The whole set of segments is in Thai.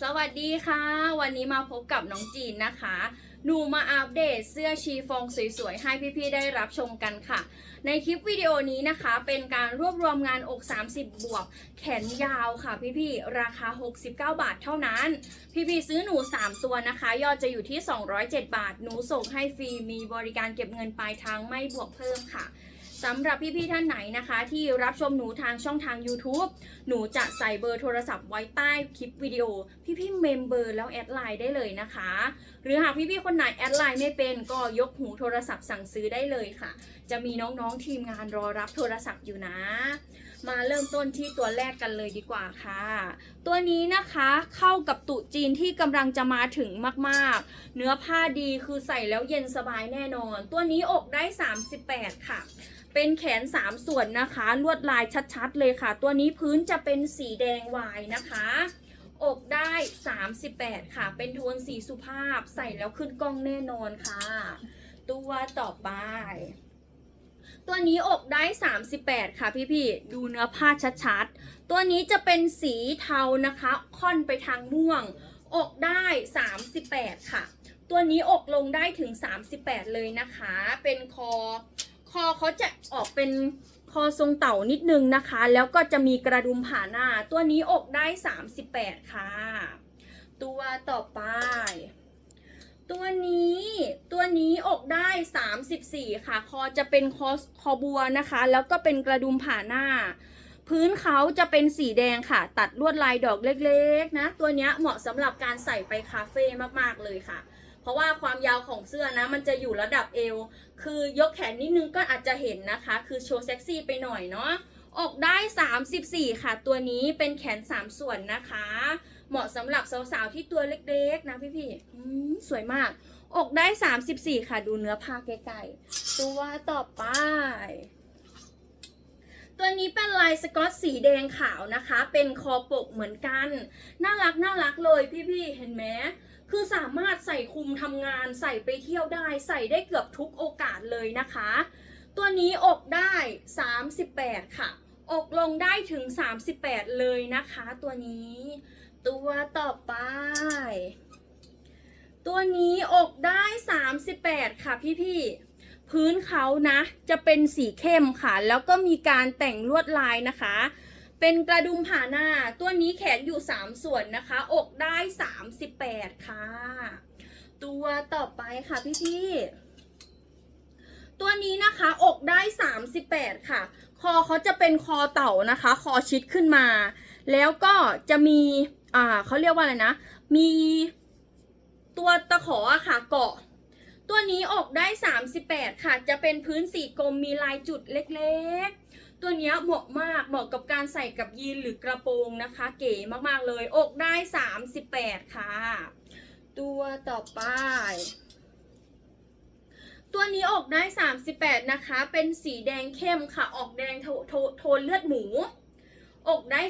สวัสดีค่ะ วันนี้มาพบกับน้องจีนนะคะ หนูมาอัปเดตเสื้อชีฟองสวยๆ ให้พี่ๆ ได้รับชมกันค่ะ ในคลิปวิดีโอนี้นะคะ เป็นการรวบรวมงานอก 30 บวก แขนยาวค่ะพี่ๆ ราคา 69 บาทเท่านั้น พี่ๆ ซื้อหนู 3 ตัวนะคะ ยอดจะอยู่ที่ 207 บาท หนูส่งให้ฟรี มีบริการเก็บเงินปลายทางไม่บวกเพิ่มค่ะ สำหรับพี่ๆท่านไหนนะคะ ที่รับชมหนูทางช่องทาง YouTube หนูจะใส่เบอร์โทรศัพท์ไว้ใต้คลิปวิดีโอ พี่ๆเมมเบอร์แล้วแอดไลน์ได้เลยนะคะ หรือหากพี่ๆคนไหนแอดไลน์ไม่เป็นก็ยกหูโทรศัพท์สั่งซื้อได้เลยค่ะ จะมีน้องๆทีมงานรอรับโทรศัพท์อยู่นะ มาเริ่มต้นที่ตัวแรกกันเลยดีกว่าค่ะ ตัวนี้นะคะเข้ากับตุจีนที่กำลังจะมาถึงมากๆ เนื้อผ้าดีคือใส่แล้วเย็นสบายแน่นอน ตัวนี้อกได้ 38 ค่ะ เป็นแขน 3 ส่วนนะคะ ลวดลายชัดๆเลยค่ะ ตัวนี้พื้นจะเป็นสีแดงวายนะคะ อกได้ 38 ค่ะ เป็นโทนสีสุภาพใส่แล้วขึ้นกล้องแน่นอนค่ะ ตัวต่อไป ตัวนี้อกได้ 38 ค่ะพี่ๆดูเนื้อผ้าชัดๆ ตัวนี้จะเป็นสีเทานะคะ ค่อนไปทางม่วง อกได้ 38 ค่ะ ตัวนี้อกลงได้ถึง 38 เลยนะคะ เป็นคอ คอเขาจะออกเป็นคอทรงเต่านิดนึงนะคะ แล้วก็จะมีกระดุมผ่าหน้า ตัวนี้อกได้ 38 ค่ะ ตัวต่อไป ตัวนี้ ตัวนี้อกได้ 34 ค่ะ คอจะเป็นคอคอบัวนะคะ แล้วก็เป็นกระดุมผ่าหน้า พื้นเขาจะเป็นสีแดงค่ะ ตัดลวดลายดอกเล็กๆ นะ ตัวนี้เหมาะสำหรับการใส่ไปคาเฟ่มากๆเลยค่ะ เพราะว่าความยาวของเสื้อนะมันจะอยู่ระดับเอว คือยกแขนนิดนึงก็อาจจะเห็นนะคะ คือโชว์เซ็กซี่ไปหน่อยเนาะอกได้ 34 ค่ะ ตัวนี้เป็นแขน 3 ส่วนนะคะ เหมาะสำหรับสาวๆ ที่ตัวเล็กๆ นะพี่ๆสวยมาก อกได้ 34 ค่ะ ดูเนื้อผ้าใกล้ๆตัวต่อไป ตัวนี้เป็นลายสกอตสีแดงขาวนะคะ เป็นคอปกเหมือนกัน น่ารักน่ารักเลยพี่ๆ เห็นไหม คือสามารถใส่คุมทำงานใส่ไปเที่ยวได้ ใส่ได้เกือบทุกโอกาสเลยนะคะ ตัวนี้อกได้ 38 ค่ะ อกลงได้ถึง 38 เลยนะคะ ตัวนี้ ตัวต่อไปตัวนี้อกได้ 38 ค่ะพี่ๆพื้นเขานะ จะเป็นสีเข้มค่ะ แล้วก็มีการแต่งลวดลายนะคะ เป็นกระดุมผ่าหน้า ตัวนี้แขนอยู่ 3 ส่วนนะคะ อกได้ 38 ค่ะ ตัวต่อไปค่ะพี่ๆตัวนี้นะคะอกได้ 38 ค่ะ คอเขาจะเป็นคอเต่านะคะ คอชิดขึ้นมา แล้วก็จะมี อ่าเขาเรียกว่าอะไรนะ มีตัวตะขออะค่ะเกาะ ตัวนี้อกได้ 38 ค่ะ จะเป็นพื้นสีกลมมีลายจุดเล็กๆ ตัวนี้เหมาะมากเหมาะกับการใส่กับยีนหรือกระโปรงนะคะ เก๋มากๆเลย อกได้ 38 ค่ะ ตัวต่อไป ตัวนี้ออกได้ 38 นะคะ เป็นสีแดงเข้มค่ะ ออกแดงโทโทโทนเลือดหมู อกได้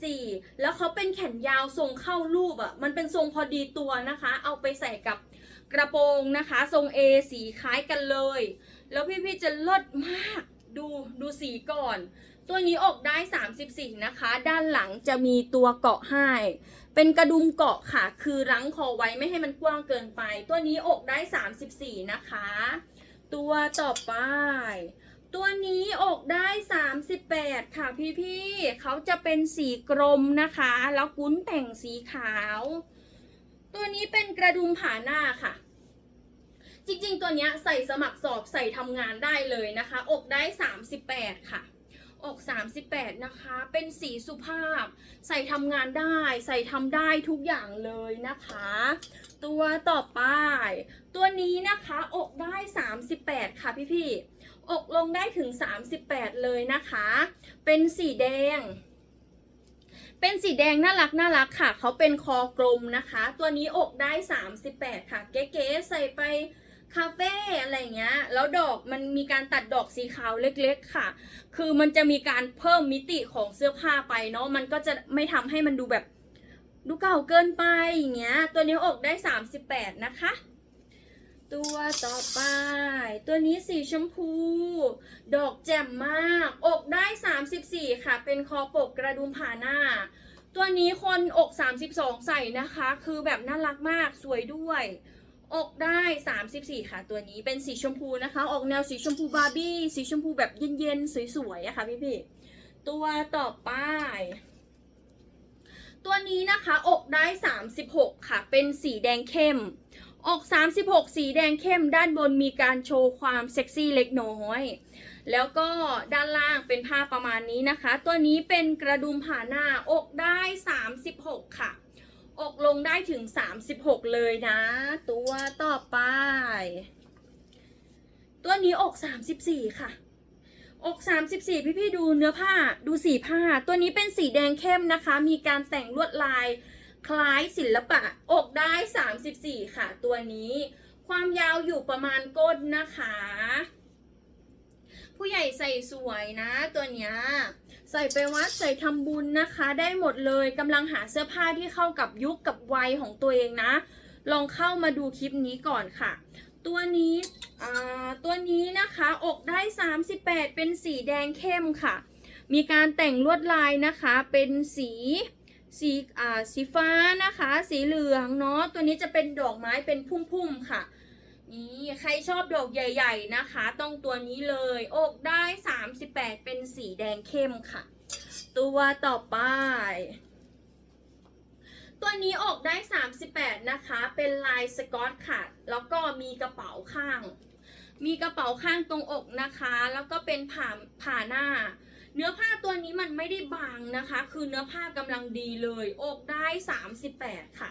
34 แล้วเขาเป็นแขนยาวทรงเข้ารูปอะ่ะ มันเป็นทรงพอดีตัวนะคะ เอาไปใส่กับกระโปรงนะคะ ทรง A สีคล้ายกันเลย แล้วพี่ๆจะเลิศมาก ดูดูสีก่อน ตัวนี้อกได้ 34 นะคะ ด้านหลังจะมีตัวเกาะให้เป็นกระดุมเกาะค่ะ คือรั้งคอไว้ไม่ให้มันกว้างเกินไป ตัวนี้อกได้ 34 นะคะ ตัวต่อไป ตัวนี้อกได้ 38 ค่ะพี่ๆเขาจะเป็นสีกรมนะคะ แล้วกุ้นแต่งสีขาว ตัวนี้เป็นกระดุมผ่าหน้าค่ะ จริงๆ ตัวเนี้ยใส่สมัครสอบใส่ทำงานได้เลยนะคะ อกได้ 38 ค่ะ อก 38 นะคะ เป็นสีสุภาพ ใส่ทำงานได้ ใส่ทำได้ทุกอย่างเลยนะคะ ตัวต่อไป ตัวนี้นะคะ อกได้ 38 ค่ะพี่ๆ อกลงได้ถึง 38 เลยนะคะ เป็นสีแดงเป็นสีแดงน่ารักน่ารักค่ะ เขาเป็นคอกลมนะคะ ตัวนี้อกได้ 38 ค่ะ เก๋ๆใส่ไป คาเฟ่อะไรเงี้ย แล้วดอกมันมีการตัดดอกสีขาวเล็กๆค่ะ คือมันจะมีการเพิ่มมิติของเสื้อผ้าไปเนาะ มันก็จะไม่ทำให้มันดูแบบดูเก่าเกินไปอย่างเงี้ย ตัวนี้อกได้ 38 นะคะ ตัวต่อไป ตัวนี้สีชมพู ดอกแจ่มมาก อกได้ 34 ค่ะ เป็นคอปกกระดุมผ่าหน้า ตัวนี้คนอก 32 ใส่นะคะ คือแบบน่ารักมาก สวยด้วย อกได้ 34 ค่ะ ตัวนี้เป็นสีชมพูนะคะ ออกแนวสีชมพูบาร์บี้ สีชมพูแบบเย็นๆ สวยๆอะค่ะพี่พี่ๆตัวต่อไปตัวนี้นะคะอกได้ 36 ค่ะ เป็นสีแดงเข้มออก 36 สีแดงเข้ม ด้านบนมีการโชว์ความเซ็กซี่เล็กน้อย แล้วก็ด้านล่างเป็นผ้าประมาณนี้นะคะ ตัวนี้เป็นกระดุมผ่าหน้าอกได้ 36 ค่ะ อกลงได้ถึง 36 เลยนะ ตัวต่อไป ตัวนี้อก 34 ค่ะ อก 34 พี่พี่ๆดูเนื้อผ้าดูสีผ้า ตัวนี้เป็นสีแดงเข้มนะคะ มีการแต่งลวดลายคล้ายศิลปะ อกได้ 34 ค่ะ ตัวนี้ ความยาวอยู่ประมาณก้นนะคะ ผู้ใหญ่ใส่สวยนะ ตัวเนี้ย ใส่ไปวัดใส่ทำบุญนะคะ ได้หมดเลยกำลังหาเสื้อผ้าที่เข้ากับยุคกับวัยของตัวเองนะ ลองเข้ามาดูคลิปนี้ก่อนค่ะ ตัวนี้ตัวนี้นะคะอกได้ 38 เป็นสีแดงเข้มค่ะ มีการแต่งลวดลายนะคะเป็นสีสีอ่าสีฟ้านะคะ สีเหลืองเนาะตัวนี้จะเป็นดอกไม้เป็นพุ่มๆค่ะ นี่ใครชอบดอกใหญ่ ๆนะคะ ต้องตัวนี้เลย อกได้ 38 เป็นสีแดงเข้มค่ะ ตัวต่อไป ตัวนี้อกได้ 38 นะคะ เป็นลายสกอตค่ะ แล้วก็มีกระเป๋าข้าง มีกระเป๋าข้างตรงอกนะคะ แล้วก็เป็นผ่าผ่าหน้า เนื้อผ้าตัวนี้มันไม่ได้บางนะคะ คือเนื้อผ้ากำลังดีเลย อกได้ 38 ค่ะ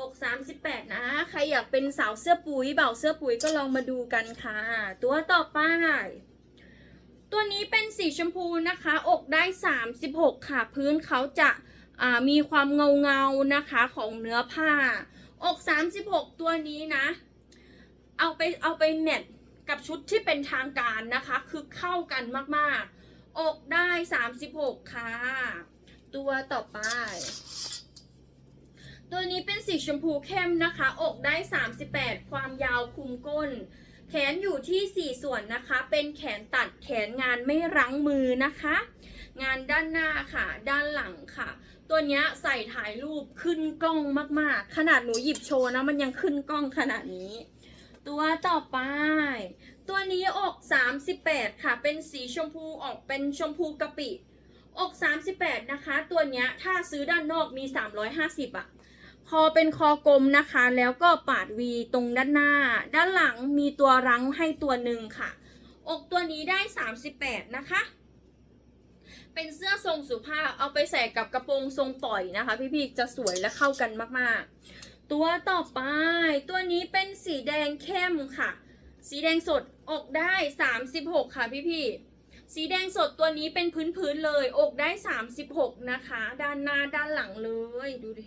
อก38 นะ ใครอยากเป็นสาวเสื้อปุ๋ยเบาเสื้อปุ๋ยก็ลองมาดูกันค่ะ ตัวต่อไป ตัวนี้เป็นสีชมพูนะคะ อกได้ 36 ค่ะ พื้นเขาจะามีความเงาเงาๆนะคะของเนื้อผ้า อก 36 ตัวนี้นะ เอาไปเอาไปแมทกับชุดที่เป็นทางการนะคะ คือเข้ากันมาก ๆ อกได้ 36 ค่ะ ตัวต่อไป ตัวนี้เป็นสีชมพูเข้มนะคะ อกได้ 38 ความยาวคุมก้น แขนอยู่ที่ 4 ส่วนนะคะ เป็นแขนตัดแขนงานไม่รั้งมือนะคะ งานด้านหน้าค่ะ ด้านหลังค่ะ ตัวนี้ใส่ถ่ายรูปขึ้นกล้องมากๆ ขนาดหนูหยิบโชว์นะ มันยังขึ้นกล้องขนาดนี้ ตัวต่อไป ตัวนี้อก 38 ค่ะ เป็นสีชมพูออกเป็นชมพูกะปิอก 38 นะคะ ตัวเนี้ยถ้าซื้อด้านนอกมี 350อะ คอเป็นคอกลมนะคะ แล้วก็ปาดวีตรงด้านหน้า ด้านหลังมีตัวรั้งให้ตัวหนึ่งค่ะ อกตัวนี้ได้ 38 นะคะ เป็นเสื้อทรงสุภาพเอาไปใส่กับกระโปรงทรงปล่อยนะคะ พี่ๆจะสวยและเข้ากันมากๆ ตัวต่อไป ตัวนี้เป็นสีแดงเข้มค่ะ สีแดงสดอกได้ 36 ค่ะพี่ๆสีแดงสดตัวนี้เป็นพื้นๆเลย อกได้ 36 นะคะ ด้านหน้าด้านหลังเลย ดูดิ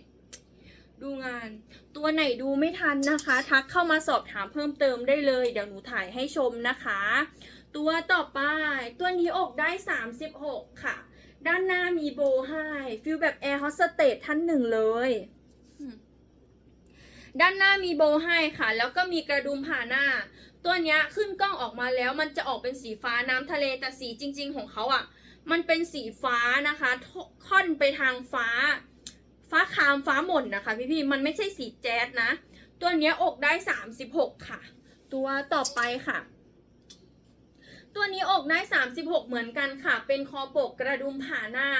ดูงาน ตัวไหนดูไม่ทันนะคะ ทักเข้ามาสอบถามเพิ่มเติมได้เลย เดี๋ยวหนูถ่ายให้ชมนะคะ ตัวต่อไป ตัวนี้อกได้ 36 ค่ะ ด้านหน้ามีโบให้ฟิลแบบแอร์โฮสเตสท่านหนึ่งเลยด้านหน้ามีโบให้ค่ะ แล้วก็มีกระดุมผ่าหน้า ตัวนี้ขึ้นกล้องออกมาแล้ว มันจะออกเป็นสีฟ้าน้ำทะเลแต่สีจริง ๆ ของเขาอะ มันเป็นสีฟ้านะคะ ค่อนไปทางฟ้า ฟ้าคามฟ้าหม่นนะคะ พี่ๆมันไม่ใช่สีแจ๊ดนะ ตัวเนี้ยอกได้ 36 ค่ะ ตัวต่อไปค่ะ ตัวนี้อกได้ 36 เหมือนกันค่ะ เป็นคอปกกระดุมผ่าหน้า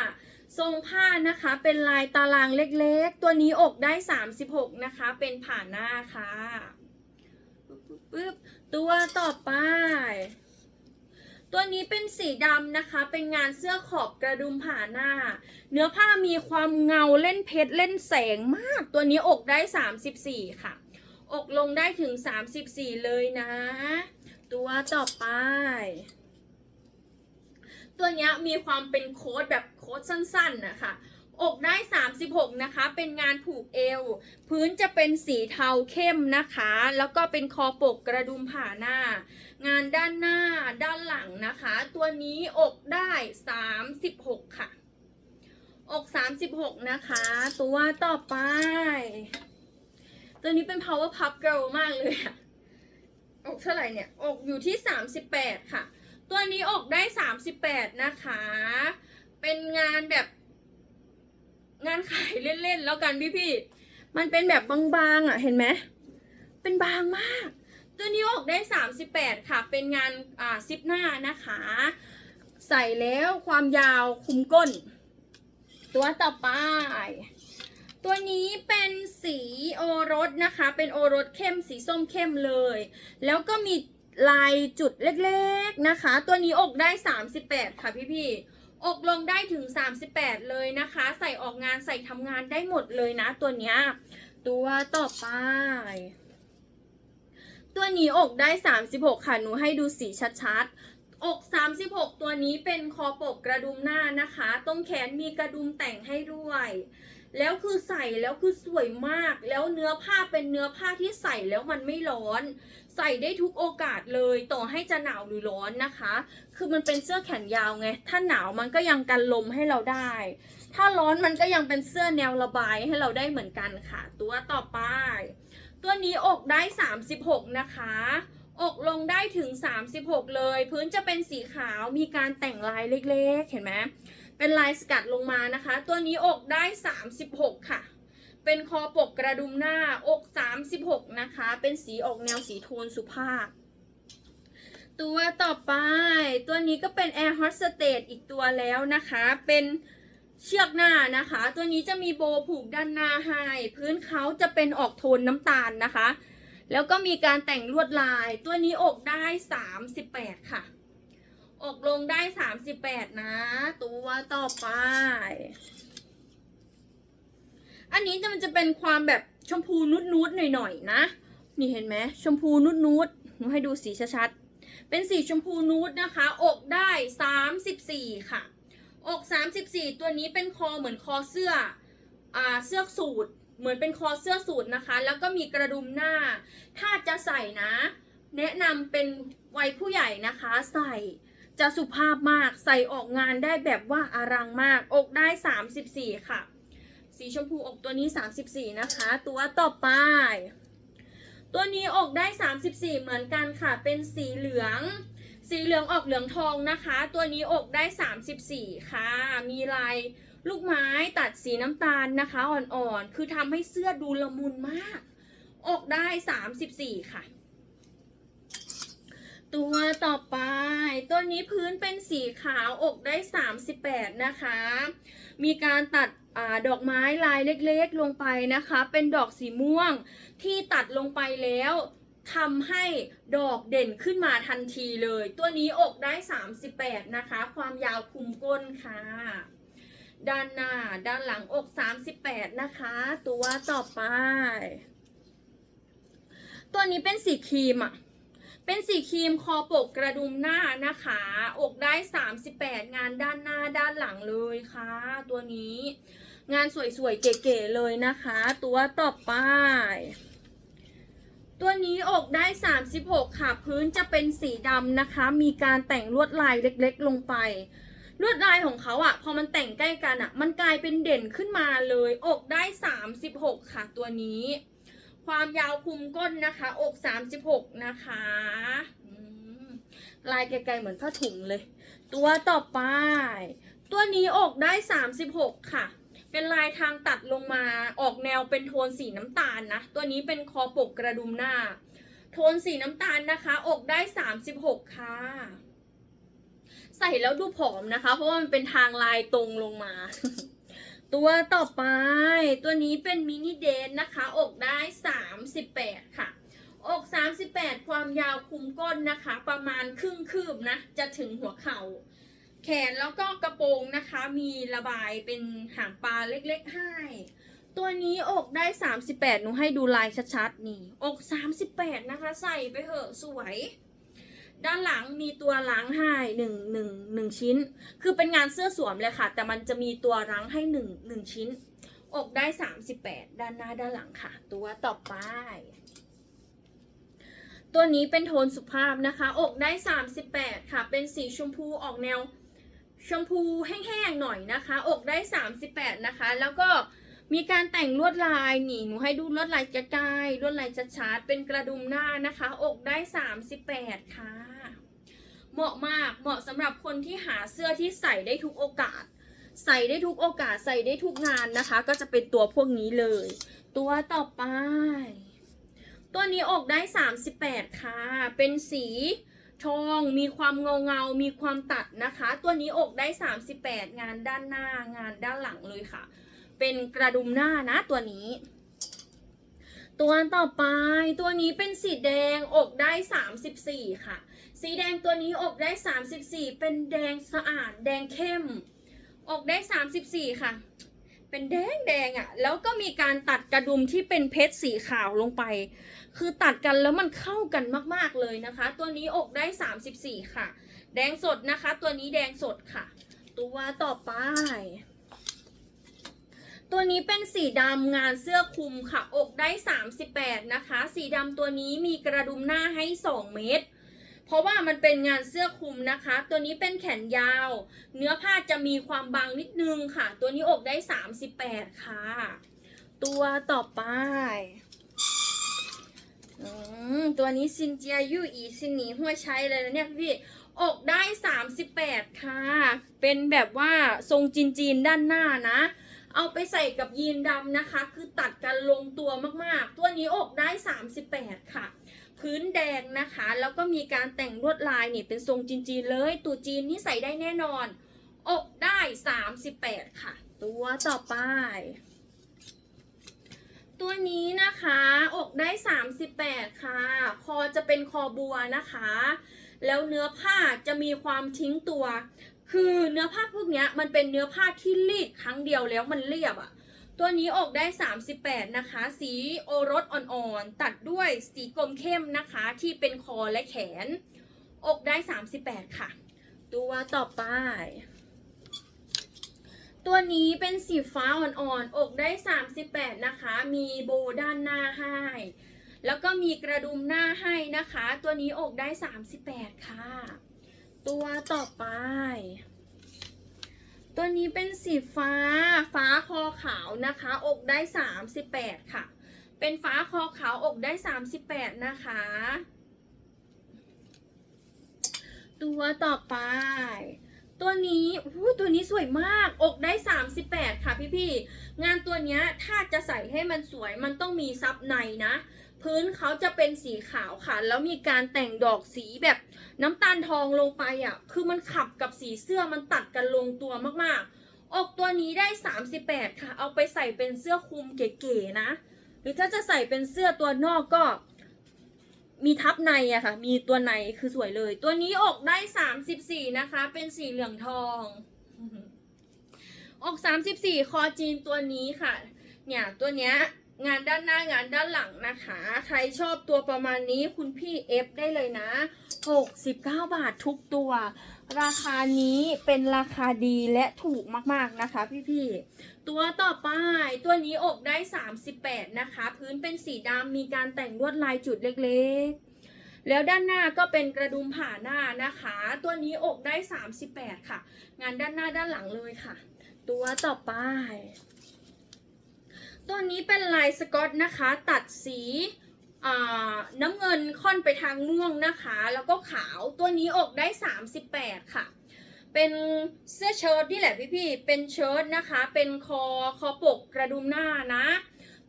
ทรงผ้านะคะ เป็นลายตารางเล็กๆ ตัวนี้อกได้ 36 นะคะ เป็นผ่าหน้าค่ะปึ๊บตัวต่อไป ตัวนี้เป็นสีดำนะคะ เป็นงานเสื้อขอบกระดุมผ่าหน้า เนื้อผ้ามีความเงาเล่นเพชรเล่นแสงมาก ตัวนี้อกได้ 34 ค่ะ อกลงได้ถึง 34 เลยนะ ตัวต่อไป ตัวนี้มีความเป็นโค้ดแบบโค้ดสั้นๆนะคะ อกได้ 36 นะคะ เป็นงานผูกเอว พื้นจะเป็นสีเทาเข้มนะคะ แล้วก็เป็นคอปกกระดุมผ่าหน้า งานด้านหน้าด้านหลังนะคะ ตัวนี้อกได้ 36 ค่ะ อก 36 นะคะ ตัวต่อไป ตัวนี้เป็น power puff girl มากเลยอะอกเท่าไหร่เนี่ย อกอยู่ที่ 38 ค่ะ ตัวนี้อกได้ 38 นะคะ เป็นงานแบบ งานขายเล่นๆแล้วกันพี่ๆมันเป็นแบบบางๆอะเห็นไหมเป็นบางมาก ตัวนี้ออกได้ 38 ค่ะ เป็นงานอ่าซิปหน้านะคะ ใส่แล้วความยาวคุมก้น ตัวต่อไป ตัวนี้เป็นสีโอรสนะคะ เป็นโอรสเข้มสีส้มเข้มเลย แล้วก็มีลายจุดเล็กๆนะคะ ตัวนี้อกได้ 38 ค่ะพี่ๆ อกลงได้ถึง 38 เลยนะคะ ใส่ออกงานใส่ทำงานได้หมดเลยนะตัวเนี้ย ตัวต่อไป ตัวนี้อกได้ 36 ค่ะ หนูให้ดูสีชัดๆ อก 36 ตัวนี้เป็นคอปกกระดุมหน้านะคะ ตรงแขนมีกระดุมแต่งให้ด้วย แล้วคือใส่แล้วคือสวยมาก แล้วเนื้อผ้าเป็นเนื้อผ้าที่ใส่แล้วมันไม่ร้อน ใส่ได้ทุกโอกาสเลยต่อให้จะหนาวหรือร้อนนะคะ คือมันเป็นเสื้อแขนยาวไง ถ้าหนาวมันก็ยังกันลมให้เราได้ ถ้าร้อนมันก็ยังเป็นเสื้อแนวระบายให้เราได้เหมือนกันค่ะ ตัวต่อไป ตัวนี้อกได้ 36 นะคะอกลงได้ถึง 36 เลย พื้นจะเป็นสีขาวมีการแต่งลายเล็กๆ เห็นไหม เป็นลายสกัดลงมานะคะ ตัวนี้อกได้ 36 ค่ะ เป็นคอปกกระดุมหน้าอก 36 นะคะ เป็นสีออกแนวสีโทนสุภาพ ตัวต่อไป ตัวนี้ก็เป็น Air Hostess อีกตัวแล้วนะคะ เป็นเชือกหน้านะคะ ตัวนี้จะมีโบผูกด้านหน้าให้ พื้นเขาจะเป็นออกโทนน้ำตาลนะคะ แล้วก็มีการแต่งลวดลาย ตัวนี้อกได้ 38 ค่ะ อกลงได้38นะ ตัวต่อไป อันนี้จะมันจะเป็นความแบบชมพูนุดๆหน่อยๆนะ นี่เห็นไหมชมพูนุดๆหนูให้ดูสีชัดๆ เป็นสีชมพูนูดนะคะ อกได้34ค่ะ อก34ตัวนี้เป็นคอเหมือนคอเสื้อ อ่าเสื้อสูทเหมือนเป็นคอเสื้อสูทนะคะ แล้วก็มีกระดุมหน้า ถ้าจะใส่นะ แนะนำเป็นวัยผู้ใหญ่นะคะใส่ จะสุภาพมากใส่ออกงานได้แบบว่าอารังมาก อกได้ 34 ค่ะ สีชมพูอกตัวนี้ 34 นะคะ ตัวต่อไป ตัวนี้อกได้ 34 เหมือนกันค่ะ เป็นสีเหลือง สีเหลืองออกเหลืองทองนะคะ ตัวนี้อกได้ 34 ค่ะ มีลายลูกไม้ตัดสีน้ำตาลนะคะอ่อนๆ คือทำให้เสื้อดูละมุนมาก อกได้ 34 ค่ะ ตัวต่อไป ตัวนี้พื้นเป็นสีขาวอกได้ 38 นะคะ มีการตัดอดอกไม้ลายเล็กๆลงไปนะคะ เป็นดอกสีม่วงที่ตัดลงไปแล้วทำให้ดอกเด่นขึ้นมาทันทีเลย ตัวนี้อกได้ 38 นะคะ ความยาวคุมก้นค่ะ ด้านหน้าด้านหลังอก 38 นะคะ ตัวต่อไป ตัวนี้เป็นสีครีมอะ เป็นสีครีมคอปกกระดุมหน้านะคะ อกได้ 38 งานด้านหน้าด้านหลังเลยค่ะ ตัวนี้ งานสวยๆเก๋ๆเลยนะคะ ตัวต่อไป ตัวนี้อกได้ 36 ค่ะ พื้นจะเป็นสีดำนะคะ มีการแต่งลวดลายเล็กๆลงไปลวดลายของเขาอะ่ะ พอมันแต่งใกล้กันอะ่ะ มันกลายเป็นเด่นขึ้นมาเลย อกได้ 36 ค่ะ ตัวนี้ ความยาวคุมก้นนะคะ อก 36 นะคะลายไกลๆเหมือนผ้าถุงเลย ตัวต่อไป ตัวนี้อกได้ 36 ค่ะ เป็นลายทางตัดลงมาออกแนวเป็นโทนสีน้ำตาลนะ ตัวนี้เป็นคอปกกระดุมหน้า โทนสีน้ำตาลนะคะ อกได้ 36 ค่ะ ใส่แล้วดูผอมนะคะ เพราะว่ามันเป็นทางลายตรงลงมา ตัวต่อไป ตัวนี้เป็นมินิเดนนะคะ อกได้ 38 ค่ะ อก 38 ความยาวคุมก้นนะคะ ประมาณครึ่งคืบนะ จะถึงหัวเข่า แขนแล้วก็กระโปรงนะคะ มีระบายเป็นหางปลาเล็กๆ ให้ ตัวนี้อกได้ 38 หนูให้ดูลายชัดๆ นี่ อก 38 นะคะ ใส่ไปเถอะสวย ด้านหลังมีตัวล้างให้หนึ่งหนึ่งหนึ่งชิ้น คือเป็นงานเสื้อสวมเลยค่ะ แต่มันจะมีตัวล้างให้หนึ่งหนึ่งชิ้น อกได้38ด้านหน้าด้านหลังค่ะ ตัวต่อไป ตัวนี้เป็นโทนสุภาพนะคะ อกได้38ค่ะ เป็นสีชมพูออกแนวชมพูแห้งๆหน่อยนะคะ อกได้38นะคะ แล้วก็ มีการแต่งลวดลายนี่หนูให้ดูลวดลายใกล้ๆลวดลายชัดๆเป็นกระดุมหน้านะคะ อกได้ 38 ค่ะ เหมาะมากเหมาะสำหรับคนที่หาเสื้อที่ใส่ได้ทุกโอกาส ใส่ได้ทุกโอกาสใส่ได้ทุกงานนะคะ ก็จะเป็นตัวพวกนี้เลย ตัวต่อไป ตัวนี้อกได้ 38 ค่ะ เป็นสีทองมีความเงาเงา มีความตัดนะคะ ตัวนี้อกได้ 38 งานด้านหน้างานด้านหลังเลยค่ะ เป็นกระดุมหน้านะตัวนี้ ตัวต่อไปตัวนี้เป็นสีแดงอกได้ 34 ค่ะ สีแดงตัวนี้อกได้ 34 เป็นแดงสะอาดแดงเข้ม อกได้ 34 ค่ะ เป็นแดงแดงอะ่ะ แล้วก็มีการตัดกระดุมที่เป็นเพชรสีขาวลงไป คือตัดกันแล้วมันเข้ากันมากๆเลยนะคะ ตัวนี้อกได้ 34 ค่ะ แดงสดนะคะ ตัวนี้แดงสดค่ะ ตัวต่อไป ตัวนี้เป็นสีดำงานเสื้อคลุมค่ะ อกได้ 38 นะคะ สีดำตัวนี้มีกระดุมหน้าให้ 2 เมตร เพราะว่ามันเป็นงานเสื้อคลุมนะคะ ตัวนี้เป็นแขนยาว เนื้อผ้าจะมีความบางนิดนึงค่ะ ตัวนี้อกได้ 38 ค่ะ ตัวต่อไปตัวนี้ซินเจียยูอีซินหนีหัวใช้เลยนะเนี่ยพี่อกได้ 38 ค่ะ เป็นแบบว่าทรงจีนจีนๆด้านหน้านะ เอาไปใส่กับยีนดำนะคะ คือตัดกันลงตัวมากๆ ตัวนี้อกได้ 38 ค่ะ พื้นแดงนะคะ แล้วก็มีการแต่งลวดลายนี่เป็นทรงจีนๆเลย ตัวจีนนี่ใส่ได้แน่นอน อกได้ 38 ค่ะ ตัวต่อไป ตัวนี้นะคะ อกได้ 38 ค่ะ คอจะเป็นคอบัวนะคะ แล้วเนื้อผ้าจะมีความทิ้งตัว คือเนื้อผ้าพวกนี้มันเป็นเนื้อผ้าที่รีดครั้งเดียวแล้วมันเรียบอะตัวนี้อกได้ 38 นะคะ สีโอรสอ่อนๆ ตัดด้วยสีกรมเข้มนะคะที่เป็นคอและแขน อกได้ 38 ค่ะ ตัวต่อไป ตัวนี้เป็นสีฟ้าอ่อนๆ อกได้ 38 นะคะ มีโบด้านหน้าให้ แล้วก็มีกระดุมหน้าให้นะคะ ตัวนี้อกได้ 38 ค่ะ ตัวต่อไป ตัวนี้เป็นสีฟ้า ฟ้าคอขาวนะคะ อกได้ 38 ค่ะ เป็นฟ้าคอขาวอกได้ 38 นะคะ ตัวต่อไปตัวนี้อู้ตัวนี้สวยมาก อกได้ 38 ค่ะพี่ๆงานตัวเนี้ยถ้าจะใส่ให้มันสวยมันต้องมีซับในนะ พื้นเขาจะเป็นสีขาวค่ะ แล้วมีการแต่งดอกสีแบบน้ำตาลทองลงไปอะ คือมันขับกับสีเสื้อมันตัดกันลงตัวมากๆอกตัวนี้ได้ 38 ค่ะ เอาไปใส่เป็นเสื้อคลุมเก๋ๆนะ หรือถ้าจะใส่เป็นเสื้อตัวนอกก็ มีทับในอะค่ะ มีตัวในคือสวยเลย ตัวนี้อกได้ 34 นะคะ เป็นสีเหลืองทองอก34 คอจีนตัวนี้ค่ะ เนี่ยตัวเนี้ย งานด้านหน้างานด้านหลังนะคะ ใครชอบตัวประมาณนี้คุณพี่เอฟได้เลยนะ 69 บาททุกตัว ราคานี้เป็นราคาดีและถูกมากๆนะคะ พี่ๆ ตัวต่อไปตัวนี้อกได้ 38 นะคะ พื้นเป็นสีดำมีการแต่งลวดลายจุดเล็กๆแล้วด้านหน้าก็เป็นกระดุมผ่าหน้านะคะ ตัวนี้อกได้ 38 ค่ะ งานด้านหน้าด้านหลังเลยค่ะ ตัวต่อไป ตัวนี้เป็นลายสกอตนะคะ ตัดสีน้ำเงินค่อนไปทางม่วงนะคะ แล้วก็ขาวตัวนี้อกได้ 38 ค่ะ เป็นเสื้อเชิ้ตนี่แหละพี่พี่ๆเป็นเชิ้ตนะคะ เป็นคอคอปกกระดุมหน้านะ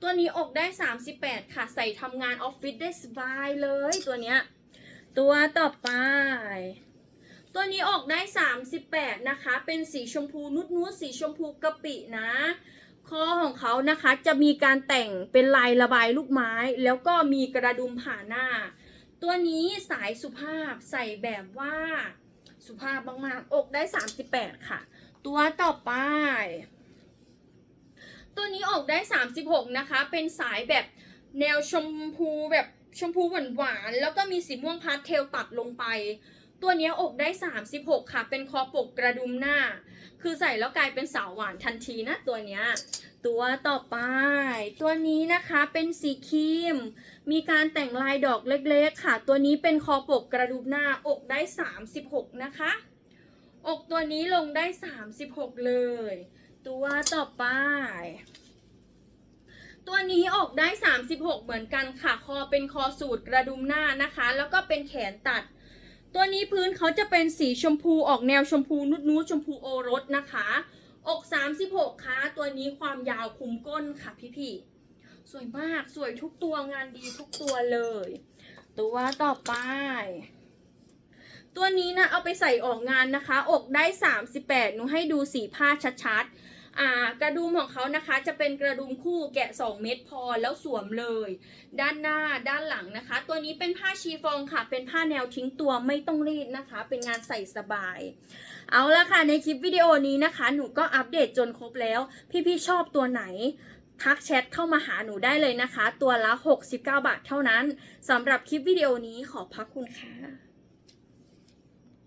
ตัวนี้อกได้ 38 ค่ะ ใส่ทำงานออฟฟิศได้สบายเลยตัวเนี้ยตัวต่อไป ตัวนี้ออกได้ 38 นะคะ เป็นสีชมพูนุดนุดๆสีชมพูกะปินะ คอของเขานะคะจะมีการแต่งเป็นลายระบายลูกไม้ แล้วก็มีกระดุมผ่าหน้า ตัวนี้สายสุภาพใส่แบบว่าสุภาพมากๆอกได้ 38 ค่ะ ตัวต่อไป ตัวนี้อกได้ 36 นะคะ เป็นสายแบบแนวชมพูแบบชมพูหวานๆแล้วก็มีสีม่วงพาสเทลตัดลงไป ตัวนี้อกได้ 36 ค่ะ เป็นคอปกกระดุมหน้า คือใส่แล้วกลายเป็นสาวหวานทันทีนะตัวเนี้ย ตัวต่อไป ตัวนี้นะคะเป็นสีครีม มีการแต่งลายดอกเล็กๆ ค่ะ ตัวนี้เป็นคอปกกระดุมหน้า อกได้ 36 นะคะ อกตัวนี้ลงได้ 36 เลย ตัวต่อไปตัวนี้ออกได้ 36 เหมือนกันค่ะ คอเป็นคอสูตรกระดุมหน้านะคะ แล้วก็เป็นแขนตัด ตัวนี้พื้นเขาจะเป็นสีชมพูออกแนวชมพูนุดนูดๆชมพูโอรสนะคะ อก 36ค่ะตัวนี้ความยาวคุมก้นค่ะพี่ๆสวยมากสวยทุกตัวงานดีทุกตัวเลย ตัวต่อไป ตัวนี้นะเอาไปใส่ออกงานนะคะ อกได้ 38หนูให้ดูสีผ้าชัดๆ กระดุมของเขานะคะจะเป็นกระดุมคู่แกะ 2 เม็ดพอแล้วสวมเลย ด้านหน้าด้านหลังนะคะ ตัวนี้เป็นผ้าชีฟองค่ะ เป็นผ้าแนวทิ้งตัวไม่ต้องรีดนะคะ เป็นงานใส่สบาย เอาละค่ะในคลิปวิดีโอนี้นะคะ หนูก็อัปเดตจนครบแล้ว พี่ๆชอบตัวไหนทักแชทเข้ามาหาหนูได้เลยนะคะ ตัวละ 69 บาทเท่านั้นสำหรับคลิปวิดีโอนี้ขอพระคุณค่ะ